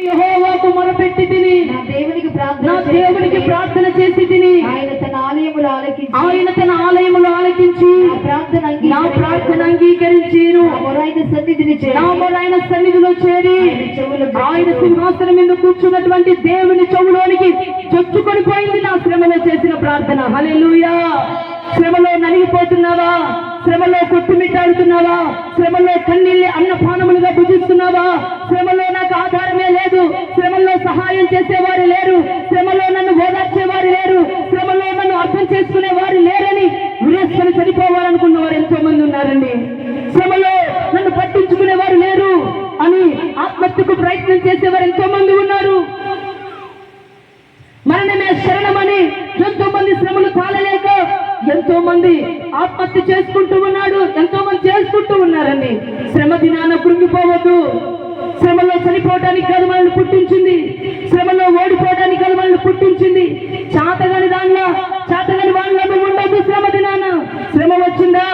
యెహోవాకు మొరపెట్టి తిని నా దేవునికి ప్రార్థన నా దేవునికి ప్రార్థన చేసి తిని. ఆయన తన ఆలయములు ఆలకించి. ఆయన తన ఆలయములు ఆలకించి. నా ప్రార్థన నా ప్రార్థన అంగీకరించిను మొరైన సన్నిధిని చేరి. నా మొరైన సన్నిధిలో చేరి. ఆయన సింహాసనం మీద కూర్చున్నటువంటి దేవుని చెవులోనికి చొచ్చుకొని పోయింది నా శ్రమలో చేసిన ప్రార్థన. హల్లెలూయా. శ్రమలో నలిగిపోతున్నావా? శ్రమలో కొట్టుమిట్టాడుతున్నావా శ్రమలో కన్నీళ్ళి అన్నపానములుగా భుజిస్తున్నావా? శ్రమలో నాకు ఆధారమే లేదు. శ్రమలో సహాయం చేసేవారు లేరు. శ్రమలో నన్ను ఓదార్చేవారు లేరు. శ్రమలో నన్ను అర్థం చేసుకునే వారు లేరని విరేసుకొని చనిపోవాలనుకున్న వారు ఎంతో మంది ఉన్నారండి. శ్రమలో నన్ను పట్టించుకునే వారు లేరు అని ఆత్మహత్యకు ప్రయత్నం చేసేవారు ఎంతో మంది ఉన్నారు. మరణమే శరణమని ఎంతో మంది శ్రమలు తాళలేక ఎంతో మంది ఆత్మహత్య చేసుకుంటూ ఉన్నాడు ఎంతో మంది చేసుకుంటూ ఉన్నారండి. శ్రమ దినాన కృంగిపోవద్దు. శ్రమలో చనిపోవడానికి కాదు మనల్ని పుట్టించింది. శ్రమలో ఓడిపోవడానికి కాదు మనల్ని పుట్టించింది. చాతగాని దానిలో చాతగాని వాళ్ళ ఉండదు శ్రమ దినాన. శ్రమ వచ్చిందా?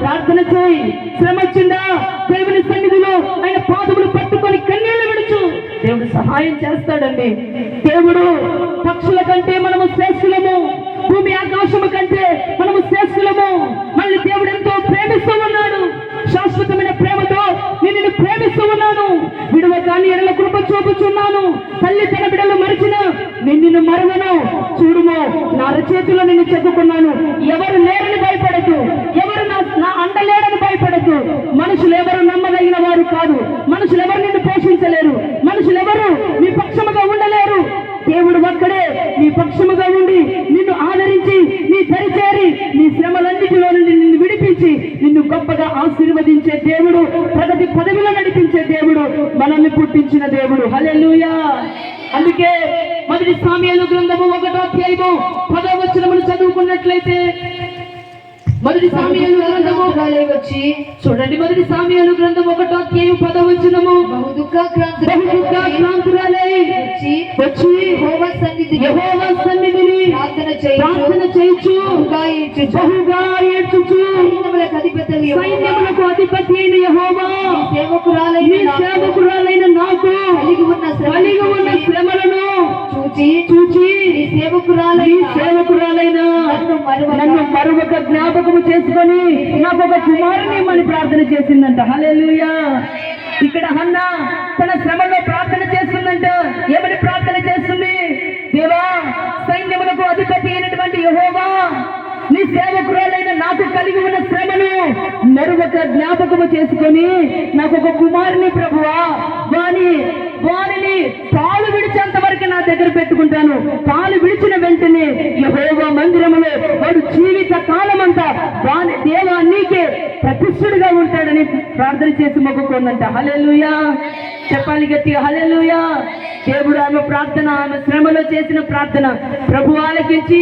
ప్రార్థన చేయి. శ్రమ వచ్చిందా? దేవుని సన్నిధిలో ఆయన పాదములు పట్టుకొని కన్నీళ్ళు విడుచు. దేవుడు సహాయం చేస్తాడండి. దేవుడు పక్షుల కంటే మనము శ్రేష్ఠ పక్షముగా ఉండి నిన్ను ఆదరించి నీ దరిచేరి నీ శ్రమలన్నిటిలో నుండి నిన్ను విడిపించి నిన్ను గొప్పగా ఆశీర్వదించే దేవుడు ప్రగతి పదవిలో నడిపించే దేవుడు మనల్ని పుట్టించిన దేవుడు. హల్లెలూయా. అందుకే మొదటి సామ్యాలు గ్రంథము ఒకటో అధ్యాయము పదో వచనములు చదువుకున్నట్లయితే మొదటి సామ్యాలు గ్రంథము వచ్చి చూడండి మొదటి సామ్యాలు గ్రంథం ఒకటో అధ్యాయం పదో వచనము. బహు బహుగా క్రాంతురాలై వచ్చి వచ్చి యెహోవా సన్నిధిని యెహోవా సన్నిధిని ప్రార్థన చేయుచు. ప్రార్థన చేయుచు. బహుగా ఏడ్చుచు. బహుగా ఏడ్చుచు. సైన్యములకు అధిపతి సైన్యములకు అధిపతి అయిన యెహోవా సేవకురాలైన సేవకురాలైన నాకు. కలిగి ఉన్న కలిగి ఉన్న శ్రమలను చూచి. చూచి. నీ సేవకురాలైన సేవకురాలైన నన్ను మరొక జ్ఞాపకము చేసుకొని నాకు ఒక కుమారుని ఇమ్మని ప్రార్థన చేసిందంట. హల్లెలూయా. ఇక్కడ హన్న తన శ్రమలో ప్రార్థన ఏమని ప్రార్థన చేస్తుంది? దేవా సైన్యములకు అధిపతి అయినటువంటి యహోవా నీ సేవకురాలైన నాకు కలిగి ఉన్న శ్రమను మరొక జ్ఞాపకము చేసుకొని నాకు ఒక కుమారుని ప్రభువా వాని వారిని పాలు విడిచేంత వరకు నా దగ్గర పెట్టుకుంటాను. పాలు విడిచిన వెంటనే యెహోవా మందిరములో వాడు జీవిత కాలమంతా వాని దేవా నీకే ప్రతిష్ఠుడిగా ఉంటాడని ప్రార్థన చేసి మొక్కుకుందంట హలే చెప్పాలి గట్టిగా హలెలుయా దేవుడు ఆమె ప్రార్థన ఆమె శ్రమలో చేసిన ప్రార్థన ప్రభు ఆలకించి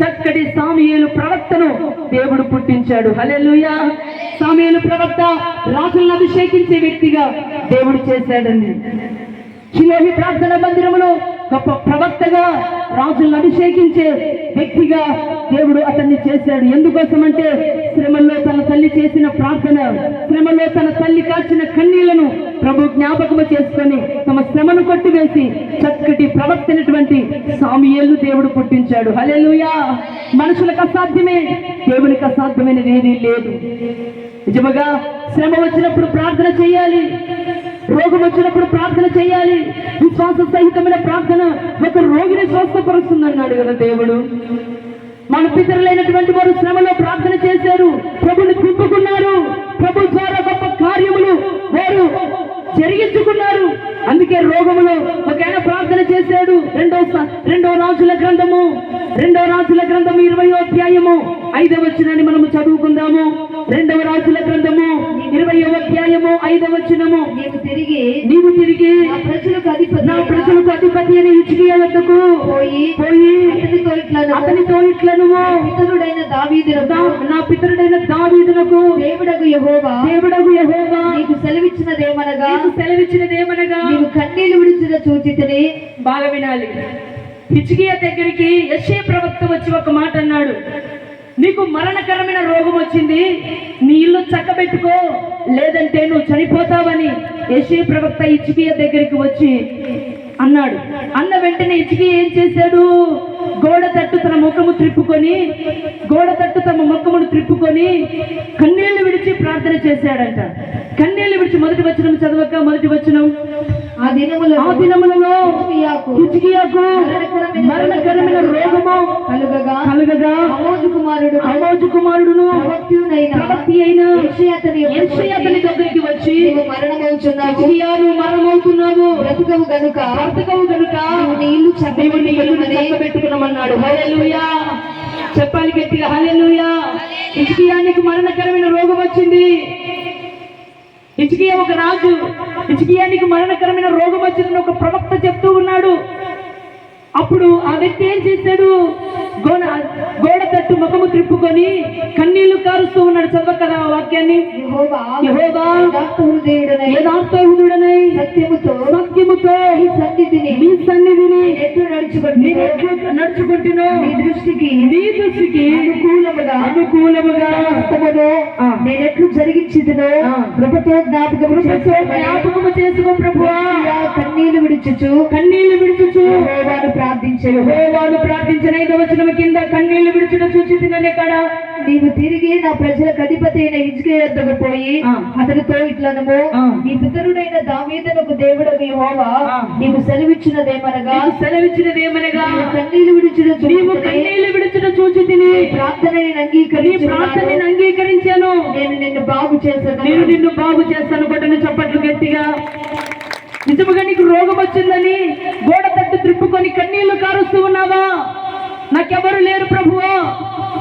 చక్కటి సామీయులు ప్రవక్తను దేవుడు పుట్టించాడు. హలెలుయా సామీయులు ప్రవక్త రాజులను అభిషేకించే వ్యక్తిగా దేవుడు చేశాడండి. శిలోని ప్రార్థన మందిరములో గొప్ప ప్రవక్తగా రాజులను అభిషేకించే వ్యక్తిగా దేవుడు అతన్ని చేశాడు. ఎందుకోసమంటే శ్రమల్లో తన తల్లి చేసిన ప్రార్థన శ్రమలో తన తల్లి కాచిన కన్నీళ్ళను ప్రభు జ్ఞాపకము చేసుకొని తమ శ్రమను కొట్టివేసి చక్కటి ప్రవక్తనటువంటి సామియేలు దేవుడు పుట్టించాడు. హలెలుయా మనుషులకు అసాధ్యమే దేవునికి అసాధ్యమైనది ఏదీ లేదు. నిజముగా శ్రమ వచ్చినప్పుడు ప్రార్థన చేయాలి. రోగం వచ్చినప్పుడు ప్రార్థన చేయాలి. విశ్వాస సహితమైన ప్రార్థన ఒక రోగిని స్వస్థపరుస్తుంది అన్నాడు కదా దేవుడు. మన పితరులైనటువంటి వారు శ్రమలో ప్రార్థన చేశారు. ప్రభుని తిప్పుకున్నారు ప్రభు ద్వారా గొప్ప కార్యములు వారు జరిగించుకున్నారు. అందుకే రోగములు ఒక ఆయన ప్రార్థన చేశాడు. రెండో స- రెండో రాజుల గ్రంథము. రెండో రాజుల గ్రంథము ఇరవై అధ్యాయము. ఐదవ వచ్చినని మనము చదువుకుందాము. రెండవ రాజు ఐదవ వచనము నీవు తిరిగి నీవు తిరిగి నా ప్రజలకు అధిపతి నా ప్రజలకు అధిపతి అని వద్దకు పోయి పోయి అతనితో ఇట్లా అతనితో ఇట్లా నువ్వు పితరుడైన దావీదునకు నా పితరుడైన దావీదునకు దేవుడగు యెహోవా దేవుడగు యెహోవా. నీకు సెలవిచ్చినదేమనగా? నీకు సెలవిచ్చినదేమనగా? నీవు కన్నీళ్ళు విడిచిన చూచితని? బాగా వినాలి హిచ్కియా దగ్గరికి యశ్య ప్రవక్త వచ్చి ఒక మాట అన్నాడు. నీకు మరణకరమైన రోగం వచ్చింది. నీ ఇల్లు చక్కబెట్టుకో. లేదంటే నువ్వు చనిపోతావని యశ్య ప్రవక్త ఇచ్చికియ దగ్గరికి వచ్చి అన్నాడు. అన్న వెంటనే ఇచ్చికి ఏం చేశాడు? గోడ తట్టు తన ముఖము త్రిప్పుకొని గోడ తట్టు తమ ముఖమును త్రిప్పుకొని కన్నీళ్ళు విడిచి ప్రార్థన చేశాడంట. కన్నీళ్ళు విడిచి మొదటి వచనం చదవక మొదటి వచనం ఆ దినములో ఆ దినములలో హిజ్కియాకు మరణకరమైన రోగము కలుగగా కలుగగా అమోజు కుమారుడు అమోజు కుమారుడును ప్రవక్తి అయిన అతని దగ్గరికి వచ్చి నీవు మరణమవుచున్నావు. హిజ్కియాను మరణమవుతున్నావు. బ్రతుకవు గనుక బ్రతకవు గనుక నీవు నీ ఇల్లు దేవుని ఇల్లు చక్కబెట్టుకొనుమని చక్కబెట్టుకున్నామన్నాడు. హల్లెలూయా. చెప్పాలి గట్టిగా హల్లెలూయా. హిజ్కియానికి మరణకరమైన రోగం వచ్చింది. హిజ్కియా ఒక రాజు. హిజ్కియానికి మరణకరమైన రోగం వచ్చిందని ఒక ప్రవక్త చెప్తూ ఉన్నాడు. అప్పుడు ఆ వ్యక్తి ఏం చేశాడు? గోడ గోడ తట్టు ముఖము త్రిప్పుకొని కన్నీళ్ళు కారుస్తూ ఉన్నాడు చదవ కదా ఆ వాక్యాన్ని యథార్థహృదుడనై సత్యముతో సత్యముతో ఈ సన్నిధిని నీ సన్నిధిని ఎట్లు నడుచుకుంటూ నేను ఎట్లు దృష్టికి దృష్టికి అనుకూలముగా అనుకూలముగా జరిగించిదునో జ్ఞాపకము చేసుకొని జ్ఞాపకము చేసుకో ప్రభువా కన్నీళ్ళు విడుచుచు కన్నీళ్ళు విడుచుచు. యెహోవాను ప్రార్థించెను. యెహోవాను ప్రార్థించిన వచనం కింద కన్నీళ్ళు విడుచుట చూచి తిననే కాడ నీవు తిరిగి నా ప్రజలకు అధిపతి అయిన హిజ్కియా యొద్దకు పోయి. అతనితో ఇట్లనము. నీ పితరుడైన దావీదునకు దేవుడు యెహోవా. ఆ. నీవు సెలవిచ్చినదేమనగా? నీకు సెలవిచ్చినది ఏమనగా నీవు కన్నీళ్ళు విడుచుట నీవు కన్నీళ్ళు విడుచుట చూచి తిని ప్రార్థనని అంగీకరించి ప్రార్థనని అంగీకరించాను. నేను నిన్ను బాగు చేశాను. నేను నిన్ను బాగు చేస్తాను కొట్టని చప్పట్లు గట్టిగా. నిజముగా నీకు రోగం వచ్చిందని గోడ తట్టు త్రిప్పుకొని కన్నీళ్ళు కారుస్తూ ఉన్నావా? నాకెవరు లేరు ప్రభువా.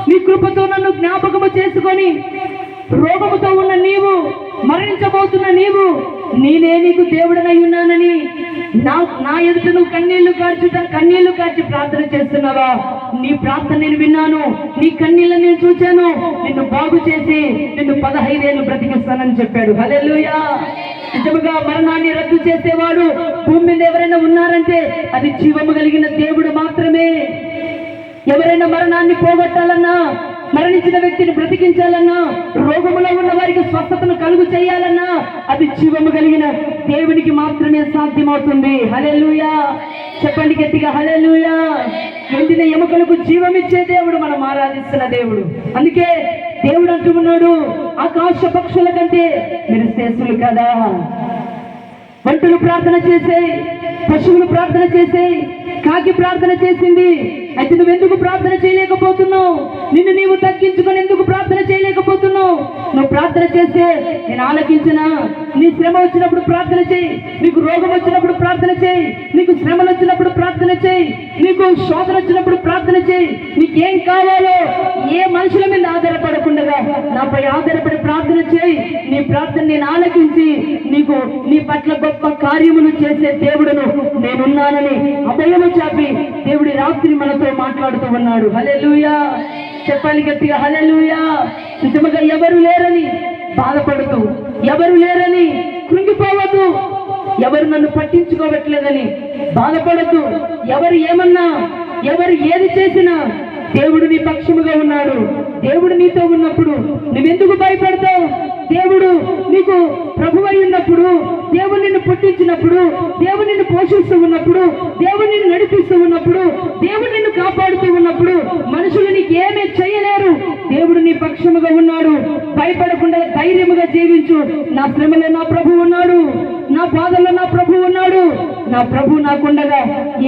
నీ కృపతో నన్ను జ్ఞాపకము చేసుకొని రోగముతో ఉన్న నీవు మరణించబోతున్న నీవు నేనే నీకు దేవుడనై ఉన్నానని నా నా ఎదుట నువ్వు కన్నీళ్ళు కార్చుట కన్నీళ్ళు కార్చి ప్రార్థన చేస్తున్నావా? నీ ప్రార్థన నేను విన్నాను నీ కన్నీళ్ళని నేను చూశాను నిన్ను బాగు చేసి నిన్ను పదహైదేళ్ళు బ్రతికిస్తానని చెప్పాడు. హలెలుయా నిజముగా మరణాన్ని రద్దు చేసేవాడు భూమి మీద ఎవరైనా ఉన్నారంటే అది జీవము కలిగిన దేవుడు మాత్రమే. ఎవరైనా మరణాన్ని పోగొట్టాలన్నా మరణించిన వ్యక్తిని బ్రతికించాలన్నా రోగములో ఉన్న వారికి స్వస్థతను కలుగు చేయాలన్నా అది జీవము కలిగిన దేవునికి మాత్రమే సాధ్యమవుతుంది. హలెలుయా చెప్పండి గట్టిగా హలెలుయా ఎండిన ఎముకలకు జీవమిచ్చే దేవుడు మనం ఆరాధిస్తున్న దేవుడు. అందుకే దేవుడు అంటూ ఉన్నాడు ఆకాశ పక్షుల కంటే మీరు శ్రేష్ఠులు కదా. వంటలు ప్రార్థన చేసే పశువులు ప్రార్థన చేసే కాకి ప్రార్థన చేసింది. అయితే నువ్వు ఎందుకు ప్రార్థన చేయలేకపోతున్నావు? నిన్ను నీవు తగ్గించుకొని ఎందుకు ప్రార్థన చేయలేకపోతున్నావు? నువ్వు ప్రార్థన చేస్తే నేను ఆలకించిన? నీ శ్రమ వచ్చినప్పుడు ప్రార్థన చేయి. నీకు రోగం వచ్చినప్పుడు ప్రార్థన చేయి. నీకు శ్రమలు వచ్చినప్పుడు ప్రార్థన చేయి. నీకు శోధన వచ్చినప్పుడు ప్రార్థన చేయి. నీకేం కావాలో ఏ మనుషుల మీద ఆధారపడకుండా నాపై ఆధారపడి ప్రార్థన చేయి. నీ ప్రార్థన నేను ఆలకించి నీకు నీ పట్ల గొప్ప కార్యములు చేసే దేవుడును నేనున్నానని అభయము చాపి దేవుడి రాత్రి మనతో మాట్లాడుతూ ఉన్నాడు. హలెలుయా చెప్పాలి గట్టిగా హలెలుయా నిజముగా ఎవరు లేరని బాధపడుతూ ఎవరు లేరని కృంగిపోవద్దు. ఎవరు నన్ను పట్టించుకోవట్లేదని బాధపడద్దు ఎవరు ఏమన్నా ఎవరు ఏది చేసినా దేవుడు నీ పక్షముగా ఉన్నాడు. దేవుడు నీతో ఉన్నప్పుడు నువ్వెందుకు భయపడతావు? దేవుడు నీకు ప్రభు ఉన్నప్పుడు దేవుడు నిన్ను పుట్టించినప్పుడు దేవుడు నిన్ను పోషిస్తూ ఉన్నప్పుడు దేవుడు నిన్ను నడిపిస్తూ ఉన్నప్పుడు దేవుడు నిన్ను కాపాడుతూ ఉన్నప్పుడు మనుషులు నీకు ఏమీ చేయలేరు. దేవుడు నీ పక్షముగా ఉన్నాడు. భయపడకుండా ధైర్యముగా జీవించు. నా శ్రమలో నా ప్రభు ఉన్నాడు. నా బాధల్లో నా ప్రభు ఉన్నాడు. నా ప్రభు నాకుండగా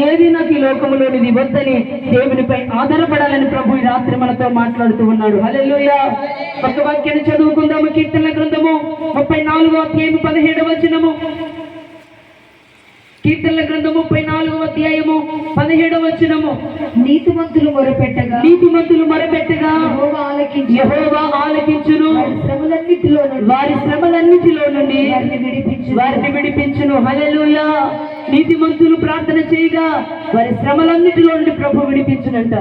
ఏది నాకు ఈ లోకంలోనిది వద్దని దేవునిపై ఆధారపడాలని ప్రభు ఈ రాత్రి మనతో మాట్లాడుతూ ఉన్నాడు. హల్లెలూయా. ఒక వాక్యాన్ని చదువుకుందాము కీర్తన గ్రంథము ముప్పై నాలుగో అధ్యాయము పదిహేడవ వచనము. కీర్తనల గ్రంథము ముప్పై నాలుగో అధ్యాయము పదిహేడవ వచనము. నీతిమంతులు మొరపెట్టగా నీతిమంతులు మొరపెట్టగా యెహోవా ఆలకించి యెహోవా ఆలకించును. శ్రమలన్నిటిలో వారి శ్రమలన్నిటిలో నుండి వారిని విడిపించు వారిని విడిపించును. హల్లెలూయా. నీతిమంతులు ప్రార్థన చేయగా వారి శ్రమలన్నిటిలో నుండి ప్రభు విడిపించునంట.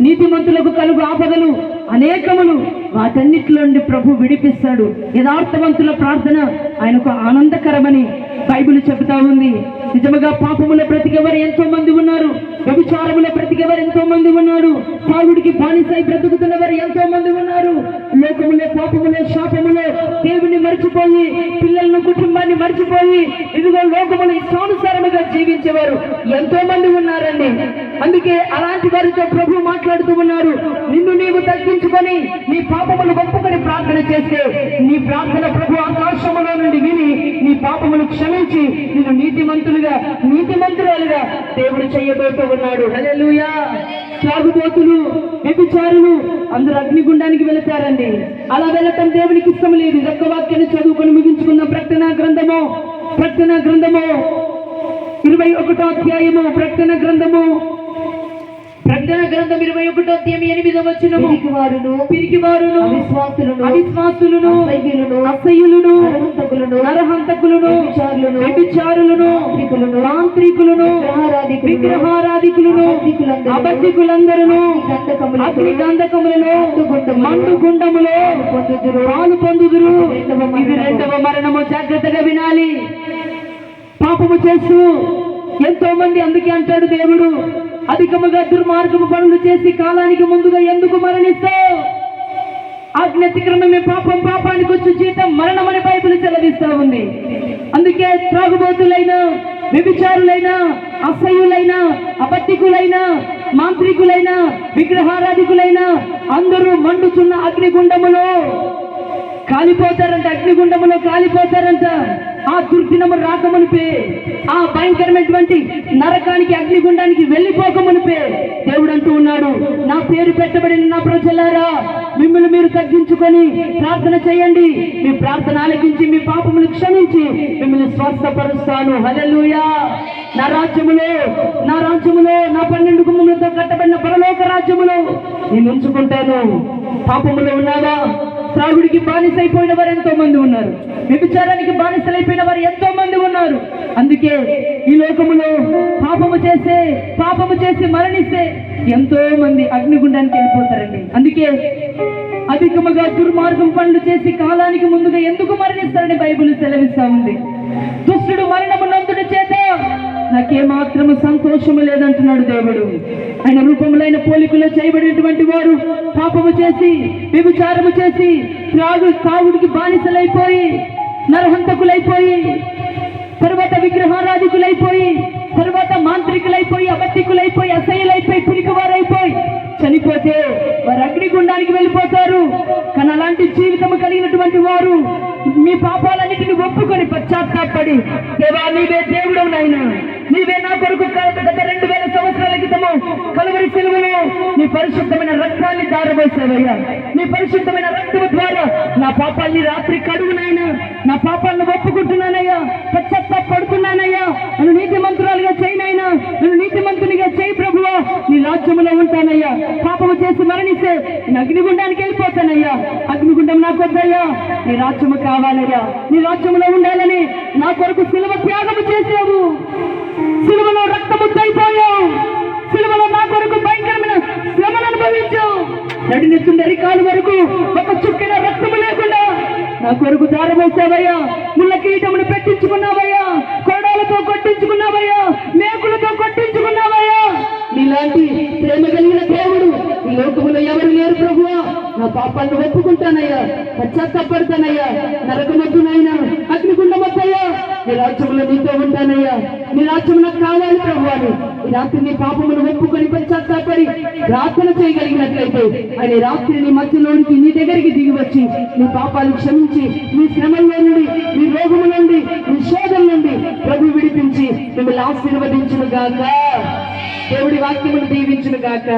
నీతిమంతులకు కలుగు ఆపదలు అనేకములు వాటన్నిటిలో నుండి ప్రభు విడిపిస్తాడు. యథార్థవంతుల ప్రార్థన ఆయనకు ఆనందకరమని బైబిల్ చెబుతా ఉంది. నిజముగా పాపముల బ్రతికేవారు ఎంతో మంది ఉన్నారు? వ్యభిచారముల బ్రతికేవారు ఎంతో మంది ఉన్నారు? పావుడికి బానిసై బ్రతుకుతున్నవారు ఎంతో మంది ఉన్నారు. లోకములే పాపములే శాపములే. దేవుని మర్చిపోయి పిల్లలను కుటుంబాన్ని మర్చిపోయి ఇదిగో లోకములు ఇష్టానుసారముగా జీవించేవారు ఎంతో మంది ఉన్నారండి. అందుకే అలాంటి వారితో ప్రభు మాట్లాడుతూ ఉన్నారు. నిన్ను నీవు తగ్గించుకొని నీ పాపములు ఒప్పుకొని ప్రార్థన చేస్తే నీ ప్రార్థన ప్రభు పాపములు క్షమించి నేను నీతిమంతులుగా నీతిమంతురాలుగా దేవుడు చేయబోతూ ఉన్నాడు. హల్లెలూయా. త్రాగుబోతులు వ్యభిచారులు అందరూ అగ్నిగుండానికి వెళతారండి. అలా వెళ్ళటం దేవునికి ఇష్టం లేదు. ఒక్క వాక్యాన్ని చదువుకొని ముగించుకున్న ప్రకటన గ్రంథము ప్రకటన గ్రంథము. ఇరవై ఒకటో అధ్యాయము ప్రకటన గ్రంథము. ప్రకటన గ్రంథం ఇరవై ఒకటో అధ్యాయం ఎనిమిదో వచ్చినము పిరికి వారును పిరికి వారును అవిశ్వాసులను అవిశ్వాసులను అసహ్యులను అసహ్యులను నరహంతకులను నరహంతకులను వ్యభిచారులను వ్యభిచారులను మాంత్రికులను మాంత్రికులను విగ్రహారాధికులను అబద్ధికులందరూ అగ్ని గంధకములలో మండు గుండములో పొందుదురు. పాలు పొందుదురు. ఇది రెండవ మరణము జాగ్రత్తగా వినాలి పాపము చేస్తూ ఎంతో మంది అందుకే అంటాడు దేవుడు అధికముగా దుర్మార్గము పనులు చేసి కాలానికి ముందుగా ఎందుకు మరణిస్తావు? ఆజ్ఞాతిక్రమమే పాపం పాపానికి వచ్చి జీతం మరణమని బైబిల్ చెలవిస్తా ఉంది. అందుకే త్రాగుబోతులైన వ్యభిచారులైన అసహ్యులైన అబద్ధికులైన మాంత్రికులైన విగ్రహారాధికులైన అందరూ మండుచున్న అగ్నిగుండములో కాలిపోతారంట అగ్నిగుండములో కాలిపోతారంట. దుర్దినము రాకమునిపే ఆ భయంకరమైనటువంటి నరకానికి అగ్నిగుండానికి వెళ్ళిపోకమునిపే. దేవుడు అంటూ ఉన్నాడు నా పేరు పెట్టబడిన నా ప్రజలారా మిమ్మల్ని మీరు తగ్గించుకొని ప్రార్థన చేయండి. మీ ప్రార్థన ఆలకించి మీ పాపములు క్షమించి మిమ్మల్ని స్వస్థపరుస్తాను. హల్లెలూయా! నా రాజ్యములో నా రాజ్యములో నా పన్నెండు గుమ్మములతో కట్టబడిన పరలోక రాజ్యములో నేను ఉంచుకుంటాను. పాపములో ఉన్నావా? త్రాగుడికి బానిసైపోయిన వారు ఎంతో మంది ఉన్నారు. వ్యభిచారానికి బానిసలైపోయిన వారు ఎంతో మంది ఉన్నారు. అందుకే ఈ లోకములో పాపము చేసే పాపము చేసి మరణిస్తే ఎంతో మంది అగ్నిగుండానికి వెళ్ళిపోతారండి. అందుకే అధికముగా దుర్మార్గం పనులు చేసి కాలానికి ముందుగా ఎందుకు మరణిస్తారని బైబిల్ సెలవిస్తా ఉంది. దుష్టుడు మరణము నందుడు చేత నాకేమాత్రము సంతోషము లేదంటున్నాడు దేవుడు. ఆయన రూపములైన పోలికలో చేయబడినటువంటి వారు పాపము చేసి వ్యభిచారము చేసి త్రాగు తాగుడికి బానిసలైపోయి నరహంతకులైపోయి తరువాత విగ్రహారాధికులైపోయి తరువాత మాంత్రికులైపోయి అబద్ధికులైపోయి అసహ్యులైపోయి పిరికివారైపోయి చనిపోతే వారు అగ్నిగుండానికి వెళ్ళిపోతారు. కానీ అలాంటి జీవితం కలిగినటువంటి వారు మీ పాపాలన్నిటిని ఒప్పుకొని పశ్చాత్తాపడి దేవా నీవే దేవుడు నాయన. నీవే నా కొరకు గత రెండు వేల సంవత్సరాల క్రితము కలువరి సెలవులో నీ పరిశుద్ధమైన రక్తాన్ని దారవేశావయ్యా నీ పరిశుద్ధమైన రక్తము ద్వారా నా పాపాన్ని రాత్రి నా పాపాలను ఒప్పుకుంటున్నానయ్యా. పశ్చాత్తాపడుతున్నానయ్యా నన్ను నీతి మంత్రాలుగా చేయనైనా నన్ను నీతి మంత్రునిగా చేయి ప్రభువా. నీ రాజ్యంలో ఉంటానయ్యా. పాపము చేసి మరణిస్తే నేను అగ్నిగుండానికి వెళ్ళిపోతానయ్యా. అగ్నిగుండం నాకు వద్దయ్యా. నీ రాజ్యము కావాలయ్యా. నీ రాజ్యంలో ఉండాలని నా కొరకు సిలువ త్యాగము చేసావు సిలువలో రక్తము అయిపోయావు సిలువలో నా కొరకు భయంకరమైన శ్రమను అనుభవించావు. నడినెత్తుండరి కాలు వరకు ఒక చుక్కిన రక్తము నా కొరకు దారమోసావయ్యా ముళ్ళ కిరీటమును పెట్టించుకున్నావయ్యా. నా పాపాలను ఒప్పుకుంటానయ్యా. పశ్చాత్తాపడతానయ్యా. నరకమొద్దునైనా అగ్నిగుండమొద్దయ్యా నీ రాజ్యంలో నీతో ఉంటానయ్యా. నీ రాజ్యం నాకు కావాలి ప్రభు ఈ రాత్రి నీ పాపమును ఒప్పుకొని పశ్చాత్తాపడి ప్రార్థన చేయగలిగినట్లయితే ఆయన రాత్రి నీ మధ్యలోనికి నీ దగ్గరికి దిగి వచ్చి నీ పాపాలు క్షమించి నీ శ్రమంలో నుండి నీ రోగం నుండి నీ శోధం నుండి ప్రభు విడిపించి మిమ్మల్ని ఆశీర్వదించును గాక దేవుడి వాక్యమును దీవించును గాక